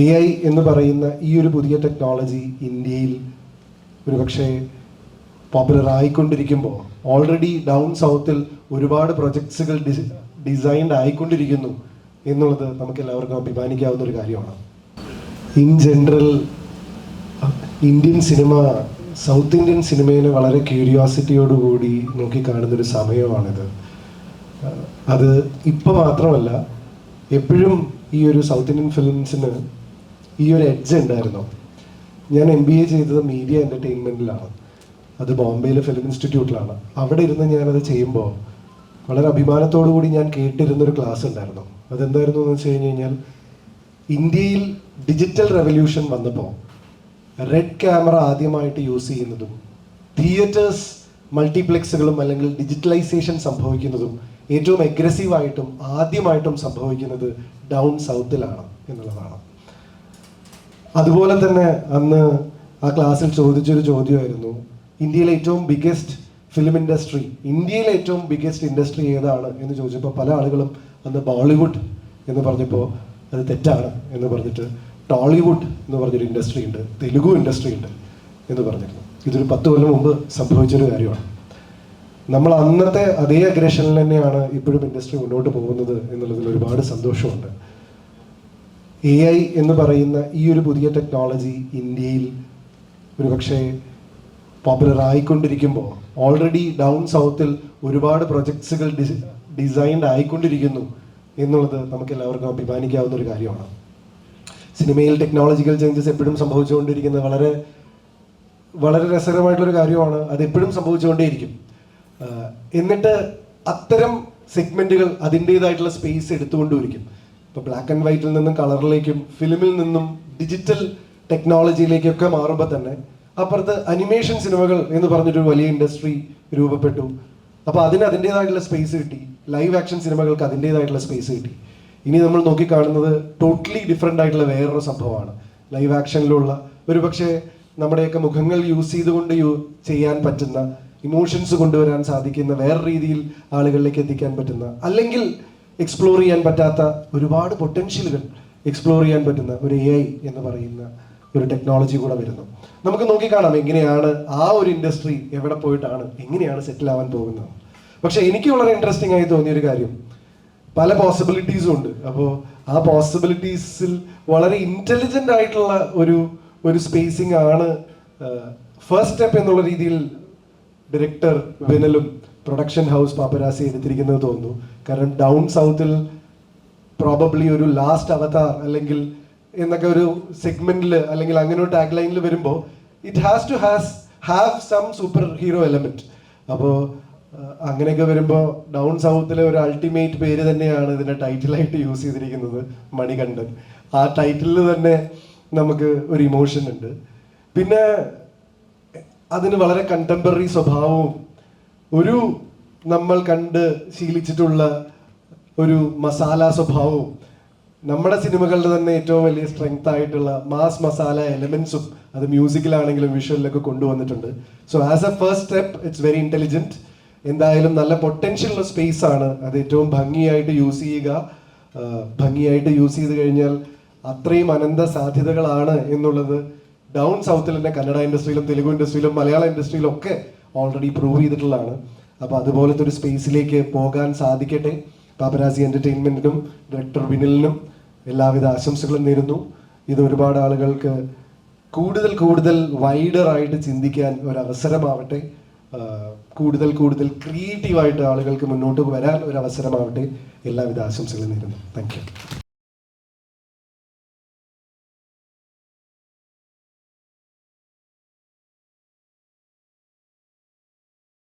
A I എന്ന് പറയുന്ന ഈ ഒരു പുതിയ ടെക്നോളജി ഇന്ത്യയിൽ ഒരുപക്ഷെ പോപ്പുലർ ആയിക്കൊണ്ടിരിക്കുമ്പോൾ ഓൾറെഡി ഡൗൺ സൗത്തിൽ ഒരുപാട് പ്രൊജക്ട്സുകൾ ഡിസ് ഡിസൈൻഡ് ആയിക്കൊണ്ടിരിക്കുന്നു എന്നുള്ളത് നമുക്ക് എല്ലാവർക്കും അഭിമാനിക്കാവുന്ന ഒരു കാര്യമാണ്. In general Indian cinema south Indian സിനിമയെ വളരെ ക്യൂരിയോസിറ്റിയോടുകൂടി നോക്കിക്കാണുന്നൊരു സമയമാണിത്. അത് ഇപ്പോൾ മാത്രമല്ല എപ്പോഴും ഈ ഒരു സൗത്ത് ഇന്ത്യൻ ഫിലിംസിന് ഈ ഒരു എഡ്ജ് ഉണ്ടായിരുന്നു. ഞാൻ എം ബി എ ചെയ്തത് മീഡിയ എന്റർടൈൻമെന്റിലാണ് അത് ബോംബെയിലെ ഫിലിം ഇൻസ്റ്റിറ്റ്യൂട്ടിലാണ് അവിടെ ഇരുന്ന് ഞാനത് ചെയ്യുമ്പോൾ വളരെ അഭിമാനത്തോടു കൂടി ഞാൻ കേട്ടിരുന്നൊരു ക്ലാസ് ഉണ്ടായിരുന്നു. അതെന്തായിരുന്നു എന്ന് വെച്ച് കഴിഞ്ഞ് കഴിഞ്ഞാൽ ഇന്ത്യയിൽ ഡിജിറ്റൽ റെവല്യൂഷൻ വന്നപ്പോൾ റെഡ് ക്യാമറ ആദ്യമായിട്ട് യൂസ് ചെയ്യുന്നതും തിയേറ്റേഴ്സ് മൾട്ടിപ്ലെക്സുകളും അല്ലെങ്കിൽ ഡിജിറ്റലൈസേഷൻ സംഭവിക്കുന്നതും ഏറ്റവും അഗ്രസീവായിട്ടും ആദ്യമായിട്ടും സംഭവിക്കുന്നത് ഡൗൺ സൗത്തിലാണ് എന്നുള്ളതാണ്. അതുപോലെ തന്നെ അന്ന് ആ ക്ലാസ്സിൽ ചോദിച്ചൊരു ചോദ്യമായിരുന്നു. ഇന്ത്യയിലെ ഏറ്റവും ബിഗ്ഗസ്റ്റ് ഫിലിം ഇൻഡസ്ട്രി ഇന്ത്യയിലെ ഏറ്റവും ബിഗ്ഗസ്റ്റ് ഇൻഡസ്ട്രി ഏതാണ് എന്ന് ചോദിച്ചപ്പോൾ പല ആളുകളും അന്ന് ബോളിവുഡ് എന്ന് പറഞ്ഞപ്പോൾ അത് തെറ്റാണ് എന്ന് പറഞ്ഞിട്ട് ടോളിവുഡ് എന്ന് പറഞ്ഞൊരു ഇൻഡസ്ട്രി ഉണ്ട് തെലുഗു ഇൻഡസ്ട്രി ഉണ്ട് എന്ന് പറഞ്ഞിരുന്നു. ഇതൊരു പത്ത് കൊല്ലം മുമ്പ് സംഭവിച്ചൊരു കാര്യമാണ്. നമ്മൾ അന്നത്തെ അതേ അഗ്രഷനിൽ തന്നെയാണ് ഇപ്പോഴും ഇൻഡസ്ട്രി മുന്നോട്ട് പോകുന്നത് എന്നുള്ളതിൽ ഒരുപാട് സന്തോഷമുണ്ട്. എ ഐ എന്ന് പറയുന്ന ഈ ഒരു പുതിയ ടെക്നോളജി ഇന്ത്യയിൽ ഒരുപക്ഷെ പോപ്പുലർ ആയിക്കൊണ്ടിരിക്കുമ്പോൾ ഓൾറെഡി ഡൗൺ സൗത്തിൽ ഒരുപാട് പ്രൊജക്ട്സുകൾ ഡിസ് ഡിസൈൻഡ് ആയിക്കൊണ്ടിരിക്കുന്നു എന്നുള്ളത് നമുക്ക് എല്ലാവർക്കും അഭിമാനിക്കാവുന്ന ഒരു കാര്യമാണ്. സിനിമയിൽ ടെക്നോളജിക്കൽ ചേഞ്ചസ് എപ്പോഴും സംഭവിച്ചുകൊണ്ടിരിക്കുന്ന വളരെ വളരെ രസകരമായിട്ടുള്ളൊരു കാര്യമാണ് അത് എപ്പോഴും സംഭവിച്ചുകൊണ്ടേയിരിക്കും എന്നിട്ട് അത്തരം സെഗ്മെന്റുകൾ അതിന്റെതായിട്ടുള്ള സ്പേസ് എടുത്തുകൊണ്ടിരിക്കും ഇപ്പോൾ ബ്ലാക്ക് ആൻഡ് വൈറ്റിൽ നിന്നും കളറിലേക്കും ഫിലിമിൽ നിന്നും ഡിജിറ്റൽ ടെക്നോളജിയിലേക്കൊക്കെ മാറുമ്പോൾ തന്നെ അപ്പുറത്ത് അനിമേഷൻ സിനിമകൾ എന്ന് പറഞ്ഞൊരു വലിയ ഇൻഡസ്ട്രി രൂപപ്പെട്ടു. അപ്പോൾ അതിന് അതിന്റെതായിട്ടുള്ള സ്പേസ് കിട്ടി. ലൈവ് ആക്ഷൻ സിനിമകൾക്ക് അതിന്റെതായിട്ടുള്ള സ്പേസ് കിട്ടി. ഇനി നമ്മൾ നോക്കിക്കാണുന്നത് ടോട്ടലി ഡിഫറെന്റ് ആയിട്ടുള്ള വേറൊരു സംഭവമാണ്. ലൈവ് ആക്ഷനിലുള്ള ഒരുപക്ഷെ നമ്മുടെയൊക്കെ മുഖങ്ങൾ യൂസ് ചെയ്തുകൊണ്ട് യൂ ചെയ്യാൻ പറ്റുന്ന ഇമോഷൻസ് കൊണ്ടുവരാൻ സാധിക്കുന്ന വേറെ രീതിയിൽ ആളുകളിലേക്ക് എത്തിക്കാൻ പറ്റുന്ന അല്ലെങ്കിൽ എക്സ്പ്ലോർ ചെയ്യാൻ പറ്റാത്ത ഒരുപാട് പൊട്ടൻഷ്യലുകൾ എക്സ്പ്ലോർ ചെയ്യാൻ പറ്റുന്ന ഒരു എ ഐ എന്ന് പറയുന്ന ഒരു ടെക്നോളജി കൂടെ വരുന്നു. നമുക്ക് നോക്കിക്കാണാം എങ്ങനെയാണ് ആ ഒരു ഇൻഡസ്ട്രി എവിടെ പോയിട്ടാണ് എങ്ങനെയാണ് സെറ്റിൽ ആവാൻ പോകുന്നത്. പക്ഷെ എനിക്ക് വളരെ ഇൻട്രസ്റ്റിംഗ് ആയി തോന്നിയ ഒരു കാര്യം പല പോസിബിലിറ്റീസും ഉണ്ട്. അപ്പോൾ ആ പോസിബിലിറ്റീസിൽ വളരെ ഇന്റലിജന്റ് ആയിട്ടുള്ള ഒരു ഒരു സ്പേസിംഗ് ആണ് ഫസ്റ്റ് സ്റ്റെപ്പ് എന്നുള്ള രീതിയിൽ ഡയറക്ടർ വിനലും പ്രൊഡക്ഷൻ ഹൗസ് പാപ്പരാസി എടുത്തിരിക്കുന്നത് തോന്നുന്നു. കാരണം ഡൗൺ സൗത്തിൽ പ്രോബബ്ലി ഒരു ലാസ്റ്റ് അവതാർ അല്ലെങ്കിൽ എന്നൊക്കെ ഒരു സെഗ്മെന്റിൽ അല്ലെങ്കിൽ അങ്ങനെ ഒരു ടാഗ് ലൈനിൽ വരുമ്പോൾ it has to has have some superhero element അപ്പോൾ അങ്ങനെയൊക്കെ വരുമ്പോൾ ഡൗൺ സൗത്തിലെ ഒരു അൾട്ടിമേറ്റ് പേര് തന്നെയാണ് ഇതിന്റെ ടൈറ്റിലായിട്ട് യൂസ് ചെയ്തിരിക്കുന്നത് മണികണ്ഠൻ. ആ ടൈറ്റിലിൽ തന്നെ നമുക്ക് ഒരു ഇമോഷൻ ഉണ്ട്. പിന്നെ അതിന് വളരെ കണ്ടംപററി സ്വഭാവവും ഒരു നമ്മൾ കണ്ട് ശീലിച്ചിട്ടുള്ള ഒരു മസാല സ്വഭാവവും നമ്മുടെ സിനിമകളുടെ തന്നെ ഏറ്റവും വലിയ സ്ട്രെങ്ത് ആയിട്ടുള്ള മാസ് മസാല എലമെന്റ്സും അത് മ്യൂസിക്കിലാണെങ്കിലും വിഷ്വലിലൊക്കെ കൊണ്ടുവന്നിട്ടുണ്ട്. So as a first step it's very intelligent എന്തായാലും നല്ല പൊട്ടൻഷ്യൽ ഉള്ള സ്പേസ് ആണ് അത് ഏറ്റവും ഭംഗിയായിട്ട് യൂസ് ചെയ്യുക. ഭംഗിയായിട്ട് യൂസ് ചെയ്ത് കഴിഞ്ഞാൽ അത്രയും അനന്ത സാധ്യതകളാണ് എന്നുള്ളത് ഡൗൺ സൗത്തിൽ തന്നെ കന്നഡ ഇൻഡസ്ട്രിയിലും തെലുഗു ഇൻഡസ്ട്രിയിലും മലയാള ഇൻഡസ്ട്രിയിലും ഒക്കെ ഓൾറെഡി പ്രൂവ് ചെയ്തിട്ടുള്ളതാണ്. അപ്പോൾ അതുപോലത്തെ ഒരു സ്പേസിലേക്ക് പോകാൻ സാധിക്കട്ടെ. പാപ്പരാസി എന്റർടൈൻമെന്റിനും ഡയറക്ടർ വിനിലിനും എല്ലാവിധ ആശംസകളും നേരുന്നു. ഇത് ഒരുപാട് ആളുകൾക്ക് കൂടുതൽ കൂടുതൽ വൈഡർ ആയിട്ട് ചിന്തിക്കാൻ ഒരു അവസരമാവട്ടെ. കൂടുതൽ കൂടുതൽ ക്രിയേറ്റീവായിട്ട് ആളുകൾക്ക് മുന്നോട്ട് വരാൻ ഒരു അവസരമാവട്ടെ. എല്ലാവിധ ആശംസകളും നേരുന്നു. താങ്ക്